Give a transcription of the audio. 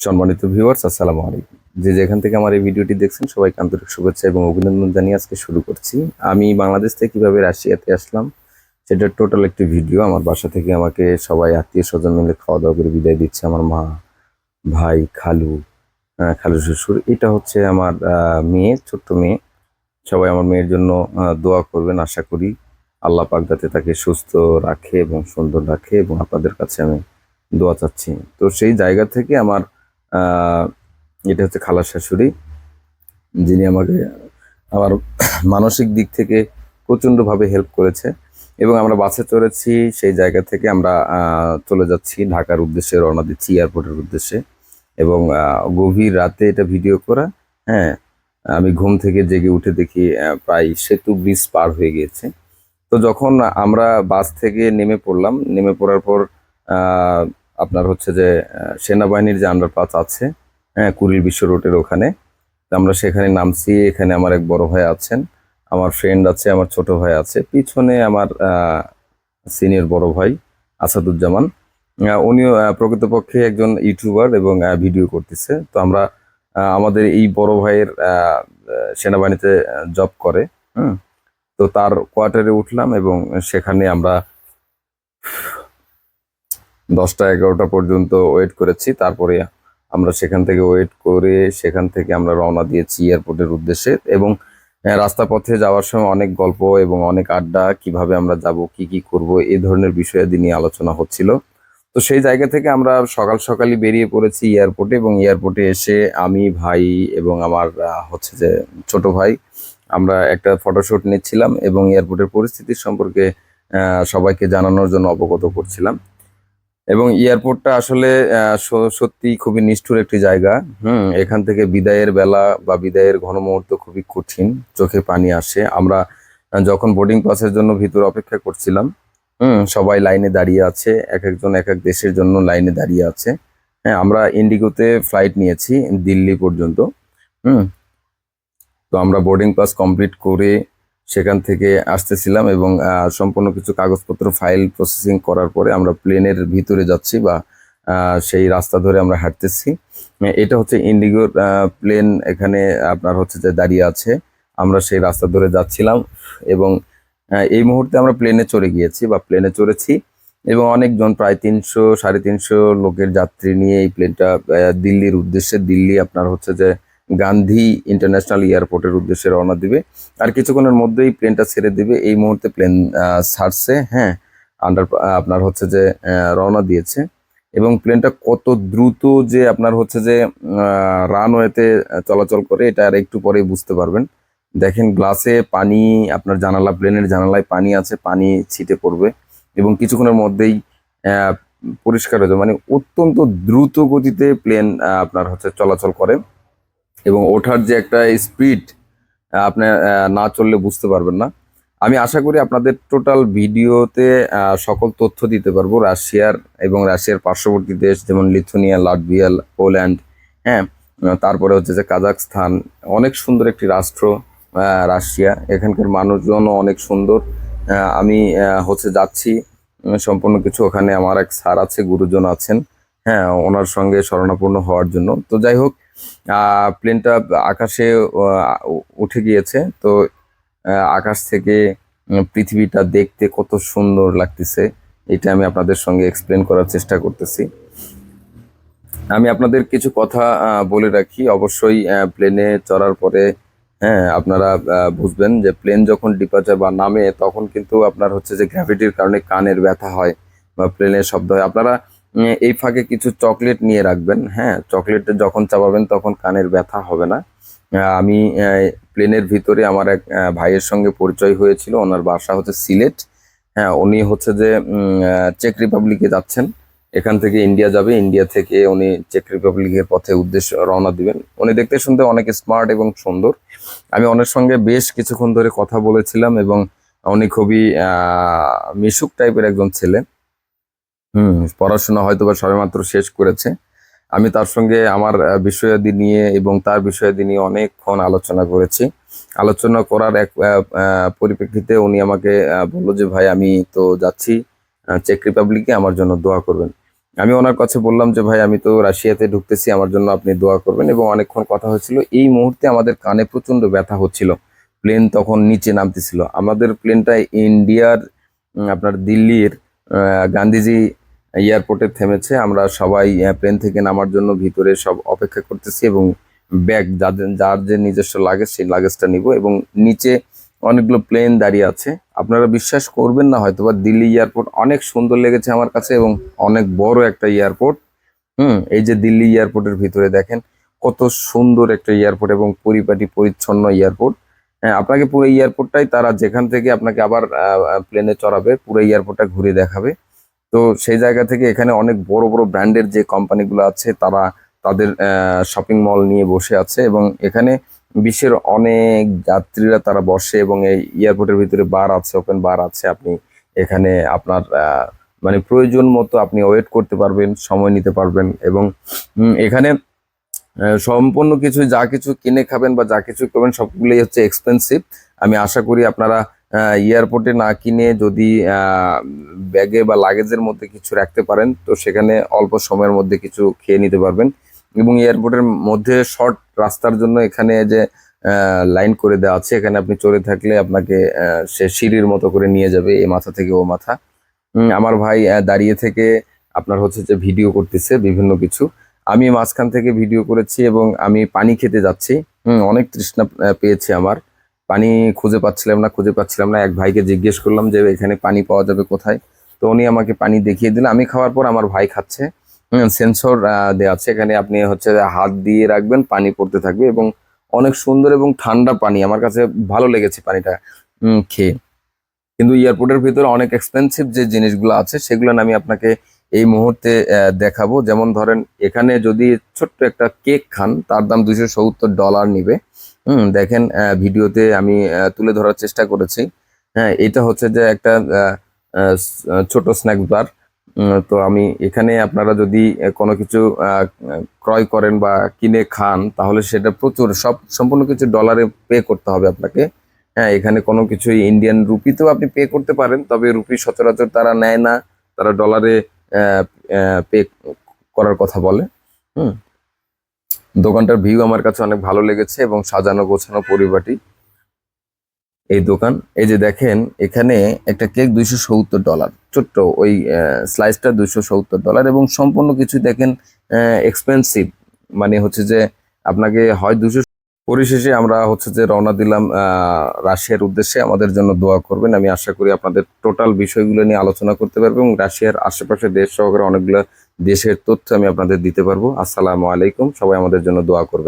সম্মানিত ভিউয়ার্স আসসালামু আলাইকুম। যে যেখান থেকে আমার এই ভিডিওটি দেখছেন, সবাইকে আন্তরিক শুভেচ্ছা এবং অভিনন্দন জানিয়ে আজকে শুরু করছি। আমি বাংলাদেশ থেকে কীভাবে রাশিয়াতে আসলাম সেটার টোটাল একটি ভিডিও আমার বাসা থেকে আমাকে সবাই আত্মীয় স্বজন মিলে খাওয়া দাওয়া করে বিদায় দিচ্ছে আমার মা, ভাই, খালু খালু শ্বশুর। এটা হচ্ছে আমার মেয়ে, ছোট্ট মেয়ে। সবাই আমার মেয়ের জন্য দোয়া করবেন, আশা করি আল্লাহ পাক যাতে তাকে সুস্থ রাখে এবং সুন্দর রাখে এবং আপনাদের কাছে আমি দোয়া চাচ্ছি। তো সেই জায়গা থেকে আমার এটা হচ্ছে খালার শাশুড়ি, যিনি আমাকে আমার মানসিক দিক থেকে প্রচণ্ডভাবে হেল্প করেছে এবং আমরা বাসে চড়েছি, সেই জায়গা থেকে আমরা চলে যাচ্ছি, ঢাকার উদ্দেশ্যে রওনা দিচ্ছি এয়ারপোর্টের উদ্দেশ্যে এবং গভীর রাতে এটা ভিডিও করা হ্যাঁ আমি ঘুম থেকে জেগে উঠে দেখি প্রায় সেতু ব্রিজ পার হয়ে গিয়েছে। তো যখন আমরা বাস থেকে নেমে পড়লাম, নেমে পড়ার পর আপনার হচ্ছে যে সেনাবাহিনীর যে আন্ডারপাস আছে হ্যাঁ কুড়িল বিশ্ব রোডের ওখানে আমরা সেখানে নামছি, এখানে আমার এক বড় ভাই আছেন, আমার ফ্রেন্ড আছে, আমার ছোট ভাই আছে, পিছনে আমার সিনিয়র বড় ভাই আসাদুজ্জামান উনিও প্রকৃতপক্ষে একজন ইউটিউবার এবং ভিডিও করতেছে, তো আমরা আমাদের এই বড় ভাইয়ের সেনাবাহিনীতে জব করে, হুম, তো তার কোয়ার্টারে উঠলাম এবং সেখানে আমরা দশটা এগারোটা পর্যন্ত ওয়েট করেছি, তারপরে আমরা সেখান থেকে ওয়েট করে সেখান থেকে আমরা রওনা দিয়েছি এয়ারপোর্টের উদ্দেশ্যে এবং রাস্তা পথে যাওয়ার সময় অনেক গল্প এবং অনেক আড্ডা, কীভাবে আমরা যাব, কি কি করব এই ধরনের বিষয়াদি নিয়ে আলোচনা হচ্ছিল। তো সেই জায়গা থেকে আমরা সকাল সকালই বেরিয়ে পড়েছি এয়ারপোর্টে এবং এয়ারপোর্টে এসে আমি, ভাই এবং আমার হচ্ছে যে ছোট ভাই, আমরা একটা ফটোশ্যুট নিচ্ছিলাম এবং এয়ারপোর্টের পরিস্থিতি সম্পর্কে সবাইকে জানানোর জন্য অবগত করছিলাম। এবং এয়ারপোর্টটা আসলে সত্যি খুবই নিষ্ঠুর একটি জায়গা। হুম, এখান থেকে বিদায়ের বেলা বা বিদায়ের ঘন মুহূর্ত খুবই কঠিন, চোখে পানি আসে। আমরা যখন বোর্ডিং পাসের জন্য ভিতরে অপেক্ষা করছিলাম, হুম, সবাই লাইনে দাঁড়িয়ে আছে, এক একজন, এক এক দেশের জন্য লাইনে দাঁড়িয়ে আছে। হ্যাঁ আমরা ইন্ডিগোতে ফ্লাইট নিয়েছি দিল্লি পর্যন্ত, হুম। তো আমরা বোর্ডিং পাস কমপ্লিট করে সেখান থেকে আসতেছিলাম এবং সম্পূর্ণ কিছু কাগজপত্র ফাইল প্রসেসিং করার পরে আমরা প্লেনের ভিতরে যাচ্ছি বা সেই রাস্তা ধরে আমরা হাঁটতেছি। এটা হচ্ছে ইন্ডিগোর প্লেন এখানে আপনার হচ্ছে যে দাঁড়িয়ে আছে। আমরা সেই রাস্তা ধরে যাচ্ছিলাম এবং এই মুহূর্তে আমরা প্লেনে চড়ে গিয়েছি বা প্লেনে চড়েছি এবং অনেকজন প্রায় তিনশো, সাড়ে তিনশো লোকের যাত্রী নিয়ে এই প্লেনটা দিল্লির উদ্দেশ্যে দিল্লি আপনার হচ্ছে যে গান্ধী ইন্টারন্যাশনাল এয়ারপোর্টের উদ্দেশ্যে রওনা দিবে। আর কিছুক্ষণের মধ্যেই প্লেনটা ছেড়ে দিবে। এই মুহূর্তে প্লেন ছাড়ছে হ্যাঁ আন্ডার আপনার হচ্ছে যে রওনা দিয়েছে। এবং প্লেনটা কত দ্রুত যে আপনার হচ্ছে যে রানওয়েতে চলাচল করে, এটা আর একটু পরেই বুঝতে পারবেন। দেখেন গ্লাসে পানি, আপনার জানালা প্লেনের জানালায় পানি আছে, পানি ছিটে পড়বে। এবং কিছুক্ষণের মধ্যেই পরিষ্কার হয়ে যাবে। মানে অত্যন্ত দ্রুত গতিতে প্লেন আপনার হচ্ছে চলাচল করে। এবং ওঠার যে একটা স্পিড আপনি না চললে বুঝতে পারবেন না। আমি আশা করি আপনাদের টোটাল ভিডিওতে সকল তথ্য দিতে পারব। রাশিয়ার এবং রাশিয়ার পার্শ্ববর্তী দেশ যেমন লিথুনিয়া, লাটভিয়া, পোল্যান্ড হ্যাঁ তারপরে হচ্ছে যে কাজাকস্থান অনেক সুন্দর একটি রাষ্ট্র রাশিয়া। এখানকার মানুষজনও অনেক সুন্দর। আমি হচ্ছে যাচ্ছি। সম্পূর্ণ কিছু ওখানে আমার এক স্যার আছে, গুরুজন আছেন। হ্যাঁ ওনার সঙ্গে শরণাপন্ন হওয়ার জন্য। তো যাই হোক প্লেনটা আকাশে উঠে গিয়েছে। তো আকাশ থেকে পৃথিবীটা দেখতে কত সুন্দর লাগতেছে। এটা আমি আপনাদের সঙ্গে এক্সপ্লেন করার চেষ্টা করতেছি। আমি আপনাদের কিছু কথা বলে রাখি। অবশ্যই প্লেনে চড়ার পরে হ্যাঁ আপনারা বুঝবেন যে প্লেন যখন ডিপার্চার বা নামে, তখন কিন্তু আপনার হচ্ছে যে গ্র্যাভিটির কারণে কানের ব্যথা হয় বা প্লেনের শব্দ হয়। আপনারা এই ফাঁকে কিছু চকলেট নিয়ে রাখবেন হ্যাঁ? চকলেট যখন চাপাবেন তখন কানের ব্যথা হবে না। আমি প্লেনের ভিতরে আমার এক ভাইয়ের সঙ্গে পরিচয় হয়েছিল, ওনার বাসা হচ্ছে সিলেট। হ্যাঁ উনি হচ্ছে যে চেক রিপাবলিকে যাচ্ছেন। এখান থেকে ইন্ডিয়া যাবে, ইন্ডিয়া থেকে উনি চেক রিপাবলিকের পথে উদ্দেশ্য রওনা দিবেন। উনি দেখতে শুনতে অনেক স্মার্ট এবং সুন্দর। আমি ওনার সঙ্গে বেশ কিছুক্ষণ ধরে কথা বলেছিলাম এবং উনি খুবই মিশুক টাইপের একজন ছেলে। হুম, পড়াশোনা হয়তো বা সবেমাত্র শেষ করেছে। আমি তার সঙ্গে আমার বিষয়াদি নিয়ে এবং তার বিষয়াদি নিয়ে অনেকক্ষণ আলোচনা করেছি। আলোচনা করার এক পরিপ্রেক্ষিতে উনি আমাকে বলল যে, ভাই, আমি তো যাচ্ছি চেক রিপাবলিকে আমার জন্য দোয়া করবেন। আমি ওনার কাছে বললাম যে, ভাই, আমি তো রাশিয়াতে ঢুকতেছি, আমার জন্য আপনি দোয়া করবেন। এবং অনেকক্ষণ কথা হয়েছিল। এই মুহূর্তে আমাদের কানে প্রচণ্ড ব্যথা হচ্ছিল। প্লেন তখন নিচে নামতেছিল। আমাদের প্লেনটা ইন্ডিয়ার আপনার দিল্লির গান্ধীজি এয়ারপোর্টে থেমেছে। আমরা সবাই প্লেন থেকে নামার জন্য ভিতরে সব অপেক্ষা করতেছি এবং ব্যাগ যাদের যার যে নিজস্ব লাগেজ সেই লাগেজটা নিব এবং নিচে অনেকগুলো প্লেন দাঁড়িয়ে আছে। আপনারা বিশ্বাস করবেন না হয়তো বা দিল্লি এয়ারপোর্ট অনেক সুন্দর লেগেছে আমার কাছে এবং অনেক বড় একটা এয়ারপোর্ট হুম, এই যে দিল্লি এয়ারপোর্টের ভিতরে দেখেন, কত সুন্দর একটা এয়ারপোর্ট এবং পরিপাটি, পরিচ্ছন্ন এয়ারপোর্ট আপনাকে পুরো এয়ারপোর্টটাই তারা যেখান থেকে আপনাকে আবার প্লেনে চড়াবে, পুরো এয়ারপোর্টটা ঘুরে দেখাবে। তো সেই জায়গা থেকে এখানে অনেক বড় বড় ব্র্যান্ডের যে কোম্পানিগুলো আছে, তারা তাদের শপিং মল নিয়ে বসে আছে এবং এখানে বিশ্বের অনেক যাত্রীরা তারা বসে এবং এই এয়ারপোর্টের ভিতরে বার আছে ওপেন বার আছে। আপনি এখানে আপনার মানে প্রয়োজন মতো আপনি ওয়েট করতে পারবেন, সময় নিতে পারবেন এবং এখানে সম্পূর্ণ কিছু, যা কিছু কিনে খাবেন বা যা কিছু করবেন, সবগুলোই হচ্ছে এক্সপেন্সিভ আমি আশা করি আপনারা এয়ারপোর্টে না কিনে যদি ব্যাগে বা লাগেজের মধ্যে কিছু রাখতে পারেন, তো সেখানে অল্প সময়ের মধ্যে কিছু খেয়ে নিতে পারবেন। এবং এয়ারপোর্টের মধ্যে শর্ট রাস্তার জন্য এখানে যে লাইন করে দেওয়া আছে, এখানে আপনি চড়ে থাকলে আপনাকে সে সিঁড়ির মতো করে নিয়ে যাবে এই মাথা থেকে ও মাথা। আমার ভাই দাঁড়িয়ে থেকে আপনার হচ্ছে যে ভিডিও করতেছে, বিভিন্ন কিছু। আমি মাঝখান থেকে ভিডিও করেছি এবং আমি পানি খেতে যাচ্ছি। হুম, অনেক তৃষ্ণা পেয়েছে আমার। পানি খুঁজে পাচ্ছিলাম না খুঁজে পাচ্ছিলাম না। এক ভাইকে জিজ্ঞেস করলাম যে এখানে পানি পাওয়া যাবে কোথায়? তো উনি আমাকে পানি দেখিয়ে দিলেন। আমি খাওয়ার পর আমার ভাই খাচ্ছে। সেন্সর দেওয়া আছে। এখানে আপনি হচ্ছে হাত দিয়ে রাখবেন পানি পড়তে থাকবে এবং অনেক সুন্দর এবং ঠান্ডা পানি। আমার কাছে ভালো লেগেছে পানিটা খেয়ে। কিন্তু এয়ারপোর্টের ভিতরে অনেক এক্সপেন্সিভ যে জিনিসগুলো আছে সেগুলো আমি আপনাকে এই মুহূর্তে দেখাবো। যেমন ধরেন, এখানে যদি ছোট্ট একটা কেক খান, তার দাম দুইশো সত্তর ডলার নিবে। হুম, দেখেন ভিডিওতে আমি তুলে ধরার চেষ্টা করেছি। হ্যাঁ এটা হচ্ছে যে একটা ছোট স্ন্যাক বার তো আমি এখানে আপনারা যদি কোনো কিছু ক্রয় করেন বা কিনে খান, তাহলে সেটা প্রচুর, সব, সম্পূর্ণ কিছু ডলারে পে করতে হবে আপনাকে। হ্যাঁ এখানে কোনো কিছু ইন্ডিয়ান রুপিতেও আপনি পে করতে পারেন, তবে রুপি সচরাচর তারা নেয় না। তারা ডলারে পে করার কথা বলে, হুম? দোকানটার ভিউ আমার কাছে অনেক ভালো লেগেছে এবং সাজানো গোছানো পরিপাটি। এই দোকান, এই যে দেখেন, এখানে একটা কেক দুইশো সত্তর ডলার ছোট্ট ওই স্লাইসটা দুইশো সত্তর ডলার এবং সম্পূর্ণ কিছু দেখেন এক্সপেন্সিভ মানে হচ্ছে যে আপনাকে হয় দুশো পরিশেষে আমরা হচ্ছে যে রওনা দিলাম রাশিয়ার উদ্দেশ্যে। আমাদের জন্য দোয়া করবেন। আমি আশা করি আপনাদের টোটাল বিষয়গুলো নিয়ে আলোচনা করতে পারব এবং রাশিয়ার আশেপাশে দেশ সহকারে অনেকগুলো দেশের তথ্য আমি আপনাদের দিতে পারব। আসসালামু আলাইকুম। সবাই আমাদের জন্য দোয়া করবেন।